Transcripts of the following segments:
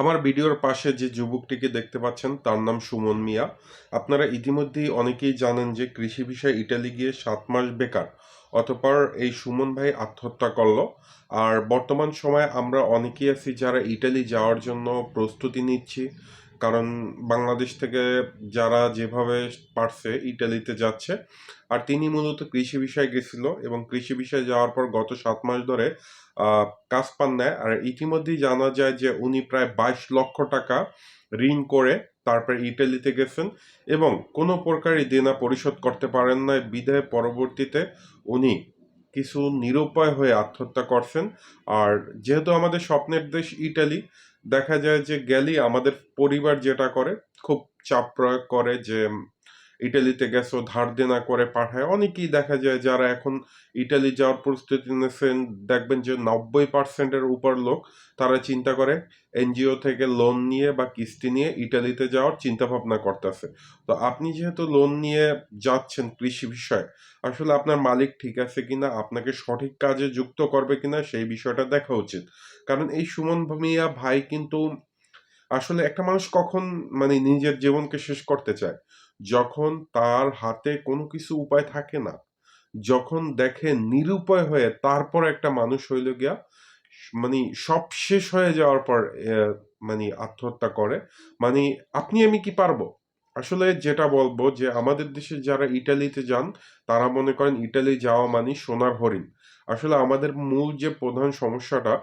আমার ভিডিওর পাশে যে যুবকটিকে দেখতে পাচ্ছেন, তার নাম সুমন মিয়া। আপনারা ইতিমধ্যেই অনেকেই জানেন যে কৃষি বিষয়ে ইটালি গিয়ে সাত মাস বেকার, অতপর এই সুমন ভাই আত্মহত্যা করল। আর বর্তমান সময়ে আমরা অনেকেই আছি যারা ইটালি যাওয়ার জন্য প্রস্তুতি নিচ্ছি কারণ বাংলাদেশ থেকে যারা যেভাবে পারছে ইটালিতে যাচ্ছে, আর তিনি মূলত কৃষি বিষয়ে গেছিল এবং কৃষি বিষয়ে যাওয়ার পর গত সাত মাস ধরে কাজ পান নেয় আর ইতিমধ্যেই জানা যায় যে উনি প্রায় বাইশ লক্ষ টাকা ঋণ করে তারপরে ইটালিতে গেছেন এবং কোনো প্রকারই দেনা পরিশোধ করতে পারেন না বিধায় পরবর্তীতে উনি কিছু নিরুপায় হয়ে আত্মহত্যা করছেন। আর যেহেতু আমাদের স্বপ্নের দেশ ইটালি দেখা যায় যে গেলেই আমাদের পরিবার যেটা করে খুব চাপ প্রয়োগ করে যে ইটালিতে গেছো, ধার দেনা করে পাঠায়। অনেকেই দেখা যায় যারা এখন ইটালি যাওয়ার প্রস্তুতি নিয়েছেন, দেখবেন যে নব্বই পার্সেন্টের উপর লোক, তারা চিন্তা করে এনজিও থেকে লোন নিয়ে বা কিস্তি নিয়ে ইটালিতে যাওয়ার চিন্তা ভাবনা করতেছে। তো আপনি যেহেতু লোন নিয়ে যাচ্ছেন কৃষি বিষয়ে, আসলে আপনার মালিক ঠিক আছে কিনা, আপনাকে সঠিক কাজে যুক্ত করবে কিনা, সেই বিষয়টা দেখা উচিত। কারণ এই সুমন ভূমিয়া ভাই কিন্তু আসলে একটা মানুষ কখন মানে নিজের জীবনকে শেষ করতে চায়? যখন তার হাতে কোনো কিছু উপায় থাকে না, যখন দেখে নিরুপায় হয়ে তারপর একটা মানুষ হইল গিয়া মানে সব শেষ হয়ে যাওয়ার পর মানে আত্মহত্যা করে মানে আপনি আমি কি পারব? আসলে যেটা বলব যে আমাদের দেশে যারা ইটালিতে যান, তারা মনে করেন ইটালি যাওয়া মানে সোনার হরিণ। আসলে আমাদের মূল যে প্রধান সমস্যাটা,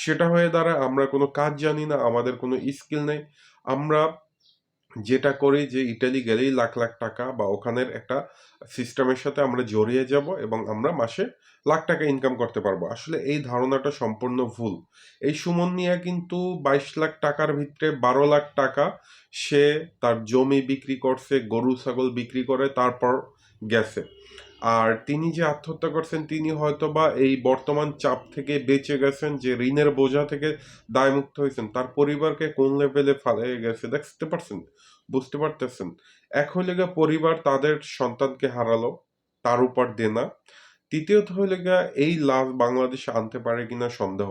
সেটা হয়ে দাঁড়ায় আমরা কোনো কাজ জানি না, আমাদের কোনো স্কিল নেই। আমরা যেটা করি যে ইটালি গেলেই লাখ লাখ টাকা বা ওখানের একটা সিস্টেমের সাথে আমরা জড়িয়ে যাব এবং আমরা মাসে লাখ টাকা ইনকাম করতে পারব। আসলে এই ধারণাটা সম্পূর্ণ ভুল। এই সুমন মিয়া কিন্তু বাইশ লাখ টাকার ভিতরে বারো লাখ টাকা সে তার জমি বিক্রি করছে, গরু, ছাগল বিক্রি করে, তারপর গেছে। আর তিনি যে আত্মহত্যা করছেন, তিনি হয়তো বা এই বর্তমান চাপ থেকে বেঁচে গেছেন, যে ঋণের বোঝা থেকে দায়মুক্ত হয়েছেন, তার পরিবারকে কোন লেভেলে ফালে গেছে, দেখতে পারছেন, বুঝতে পারতেছেন। এক হইলে পরিবার তাদের সন্তানকে হারালো, তার উপর দেনা। তৃতীয়ত হইলে এই লাভ বাংলাদেশে আনতে পারে কিনা সন্দেহ।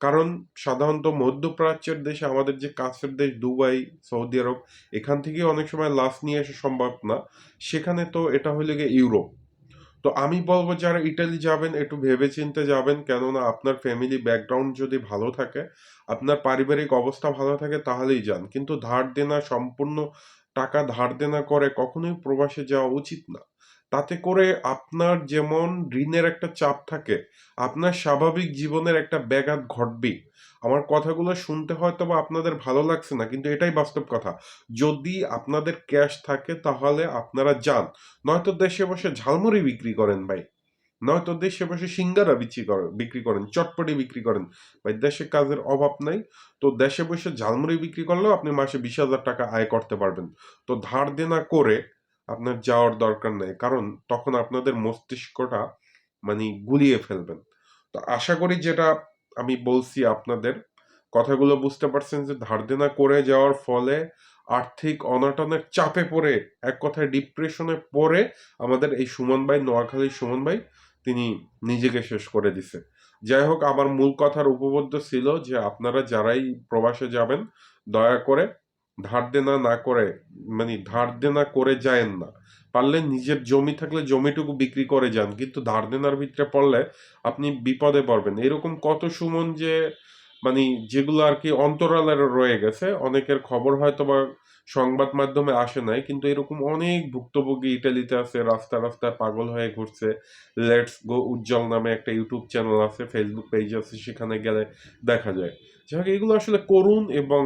কারণ সাধারণত মধ্যপ্রাচ্যের দেশে, আমাদের যে কাছের দেশ দুবাই, সৌদি আরব, এখান থেকে অনেক সময় লাভ নিয়ে আসা সম্ভব না। সেখানে তো এটা হইলে গিয়ে ইউরোপ। তো আমি বলব যারা ইটালি যাবেন, একটু ভেবেচিন্তে যাবেন, কেননা আপনার ফ্যামিলি ব্যাকগ্রাউন্ড যদি ভালো থাকে, আপনার পারিবারিক অবস্থা ভালো থাকে তাহলেই যান। কিন্তু ধার দেনা, সম্পূর্ণ টাকা ধার দেনা করে কখনোই প্রবাসে যাওয়া উচিত না। তাতে করে আপনার যেমন ঋণের একটা চাপ থাকে, আপনার স্বাভাবিক জীবনের একটা ব্যাঘাত ঘটবেই। আমার কথাগুলো শুনতে হয়তো বা আপনাদের ভালো লাগছে না, কিন্তু এটাই বাস্তব কথা। যদি আপনাদের ক্যাশ থাকে, তাহলে আপনারা যান। নয়তো দেশে বসে ঝালমুড়ি বিক্রি করেন ভাই। নয়তো দেশে বসে সিঙ্গারা বিক্রি করেন বিক্রি করেন, চটপটি বিক্রি করেন। ভাই, দেশে কাজের অভাব নাই। তো দেশে বসে ঝালমুড়ি বিক্রি করলেও আপনি মাসে বিশ হাজার টাকা আয় করতে পারবেন। তো ধার দেনা করে আপনার যাওয়ার দরকার নেই। কারণ তখন আপনাদের মস্তিষ্কটা মানে গুলিয়ে ফেলবেন। তো আশা করি যেটা আমি বলছি আপনাদের, কথাগুলো বুঝতে পারছেন যে ধার দেনা করে যাওয়ার ফলে আর্থিক অনাটনের চাপে পড়ে, এক কথায় ডিপ্রেশনে পড়ে আমাদের এই সুমন ভাই, নোয়াখালীর সুমন ভাই, তিনি নিজেকে শেষ করে দিছে। যাই হোক, আমার মূল কথার উপবদ্ধ ছিল যে আপনারা যারাই প্রবাসে যাবেন, দয়া করে ধার দেনা না করে মানে ধার দেনা করে যায়েন না। পারলে নিজের জমি থাকলে জমিটুকু বিক্রি করে যান, কিন্তু ধার দেনার ভিতরে পড়লে আপনি বিপদে পড়বেন। এরকম কত সুমন যে মানে যেগুলো আর কি অন্তরালে রয়ে গেছে, অনেকের খবর হয়তো বা সংবাদ মাধ্যমে আসে নাই, কিন্তু এরকম অনেক ভুক্তভোগী ইটালিতে আছে, রাস্তা রাস্তায় পাগল হয়ে ঘুরছে। লেটস গো উজ্জ্বল নামে একটা ইউটিউব চ্যানেল আছে ফেসবুক পেজ আছে, সেখানে গেলে দেখা যায়। যাই এগুলো আসলে করুন এবং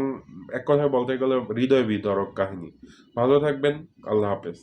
এক কথায় বলতে গেলে হৃদয় বিতরক কাহিনী। ভালো থাকবেন, আল্লাহ হাফেজ।